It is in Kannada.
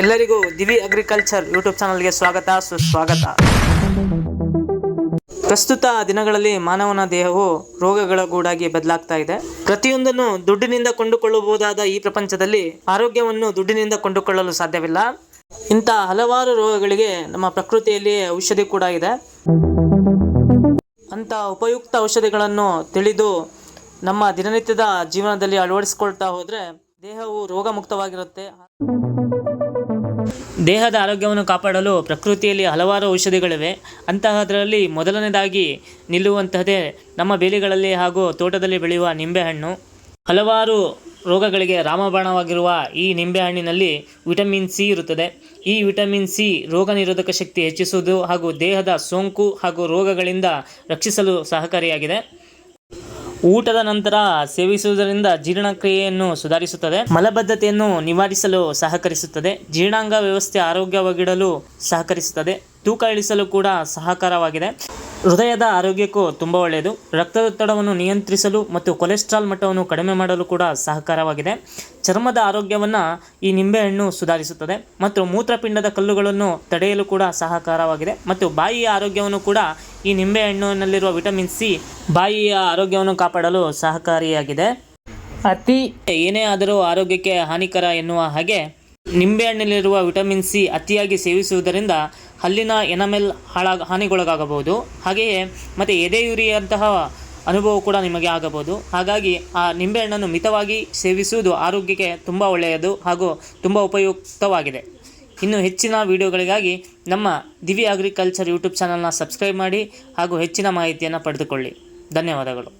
ಎಲ್ಲರಿಗೂ ದಿವಿ ಅಗ್ರಿಕಲ್ಚರ್ ಯೂಟ್ಯೂಬ್ ಚಾನಲ್ಗೆ ಸ್ವಾಗತ, ಸುಸ್ವಾಗತ. ಪ್ರಸ್ತುತ ದಿನಗಳಲ್ಲಿ ಮಾನವನ ದೇಹವು ರೋಗಗಳ ಗೂಡಾಗಿ ಬದಲಾಗ್ತಾ ಇದೆ. ಪ್ರತಿಯೊಂದನ್ನು ದುಡ್ಡಿನಿಂದ ಕೊಂಡುಕೊಳ್ಳಬಹುದಾದ ಈ ಪ್ರಪಂಚದಲ್ಲಿ ಆರೋಗ್ಯವನ್ನು ದುಡ್ಡಿನಿಂದ ಕೊಂಡುಕೊಳ್ಳಲು ಸಾಧ್ಯವಿಲ್ಲ. ಇಂಥ ಹಲವಾರು ರೋಗಗಳಿಗೆ ನಮ್ಮ ಪ್ರಕೃತಿಯಲ್ಲಿ ಔಷಧಿ ಕೂಡ ಇದೆ. ಅಂತ ಉಪಯುಕ್ತ ಔಷಧಿಗಳನ್ನು ತಿಳಿದು ನಮ್ಮ ದಿನನಿತ್ಯದ ಜೀವನದಲ್ಲಿ ಅಳವಡಿಸಿಕೊಳ್ತಾ ಹೋದರೆ ದೇಹವು ರೋಗಮುಕ್ತವಾಗಿರುತ್ತೆ. ದೇಹದ ಆರೋಗ್ಯವನ್ನು ಕಾಪಾಡಲು ಪ್ರಕೃತಿಯಲ್ಲಿ ಹಲವಾರು ಔಷಧಿಗಳಿವೆ. ಅಂತಹದರಲ್ಲಿ ಮೊದಲನೇದಾಗಿ ನಿಲ್ಲುವಂತಹದೇ ನಮ್ಮ ಬೇಲಿಗಳಲ್ಲಿ ಹಾಗೂ ತೋಟದಲ್ಲಿ ಬೆಳೆಯುವ ನಿಂಬೆಹಣ್ಣು. ಹಲವಾರು ರೋಗಗಳಿಗೆ ರಾಮಬಾಣವಾಗಿರುವ ಈ ನಿಂಬೆಹಣ್ಣಿನಲ್ಲಿ ವಿಟಮಿನ್ ಸಿ ಇರುತ್ತದೆ. ಈ ವಿಟಮಿನ್ ಸಿ ರೋಗ ನಿರೋಧಕ ಶಕ್ತಿ ಹೆಚ್ಚಿಸುವುದು ಹಾಗೂ ದೇಹದ ಸೋಂಕು ಹಾಗೂ ರೋಗಗಳಿಂದ ರಕ್ಷಿಸಲು ಸಹಕಾರಿಯಾಗಿದೆ. ಊಟದ ನಂತರ ಸೇವಿಸುವುದರಿಂದ ಜೀರ್ಣಕ್ರಿಯೆಯನ್ನು ಸುಧಾರಿಸುತ್ತದೆ. ಮಲಬದ್ಧತೆಯನ್ನು ನಿವಾರಿಸಲು ಸಹಕರಿಸುತ್ತದೆ. ಜೀರ್ಣಾಂಗ ವ್ಯವಸ್ಥೆ ಆರೋಗ್ಯವಾಗಿಡಲು ಸಹಕರಿಸುತ್ತದೆ. ತೂಕ ಇಳಿಸಲು ಕೂಡ ಸಹಕಾರವಾಗಿದೆ. ಹೃದಯದ ಆರೋಗ್ಯಕ್ಕೂ ತುಂಬ ಒಳ್ಳೆಯದು. ರಕ್ತದೊತ್ತಡವನ್ನು ನಿಯಂತ್ರಿಸಲು ಮತ್ತು ಕೊಲೆಸ್ಟ್ರಾಲ್ ಮಟ್ಟವನ್ನು ಕಡಿಮೆ ಮಾಡಲು ಕೂಡ ಸಹಕಾರವಾಗಿದೆ. ಚರ್ಮದ ಆರೋಗ್ಯವನ್ನು ಈ ನಿಂಬೆಹಣ್ಣು ಸುಧಾರಿಸುತ್ತದೆ. ಮತ್ತು ಮೂತ್ರಪಿಂಡದ ಕಲ್ಲುಗಳನ್ನು ತಡೆಯಲು ಕೂಡ ಸಹಕಾರವಾಗಿದೆ. ಮತ್ತು ಬಾಯಿಯ ಆರೋಗ್ಯವನ್ನು ಕೂಡ ಈ ನಿಂಬೆಹಣ್ಣಿನಲ್ಲಿರುವ ವಿಟಮಿನ್ ಸಿ ಬಾಯಿಯ ಆರೋಗ್ಯವನ್ನು ಕಾಪಾಡಲು ಸಹಕಾರಿಯಾಗಿದೆ. ಅತಿ ಏನೇ ಆದರೂ ಆರೋಗ್ಯಕ್ಕೆ ಹಾನಿಕರ ಎನ್ನುವ ಹಾಗೆ ನಿಂಬೆಹಣ್ಣಿನಲ್ಲಿರುವ ವಿಟಮಿನ್ ಸಿ ಅತಿಯಾಗಿ ಸೇವಿಸುವುದರಿಂದ ಹಲ್ಲಿನ ಎನಮೆಲ್ ಹಾಳಾಗ, ಹಾನಿಗೊಳಗಾಗಬಹುದು. ಹಾಗೆಯೇ ಮತ್ತು ಎದೆಯುರಿಯಂತಹ ಅನುಭವ ಕೂಡ ನಿಮಗೆ ಆಗಬಹುದು. ಹಾಗಾಗಿ ಆ ನಿಂಬೆಹಣ್ಣನ್ನು ಮಿತವಾಗಿ ಸೇವಿಸುವುದು ಆರೋಗ್ಯಕ್ಕೆ ತುಂಬ ಒಳ್ಳೆಯದು ಹಾಗೂ ತುಂಬ ಉಪಯುಕ್ತವಾಗಿದೆ. ಇನ್ನು ಹೆಚ್ಚಿನ ವಿಡಿಯೋಗಳಿಗಾಗಿ ನಮ್ಮ ದಿವಿ ಅಗ್ರಿಕಲ್ಚರ್ ಯೂಟ್ಯೂಬ್ ಚಾನಲ್ನ ಸಬ್ಸ್ಕ್ರೈಬ್ ಮಾಡಿ ಹಾಗೂ ಹೆಚ್ಚಿನ ಮಾಹಿತಿಯನ್ನು ಪಡೆದುಕೊಳ್ಳಿ. ಧನ್ಯವಾದಗಳು.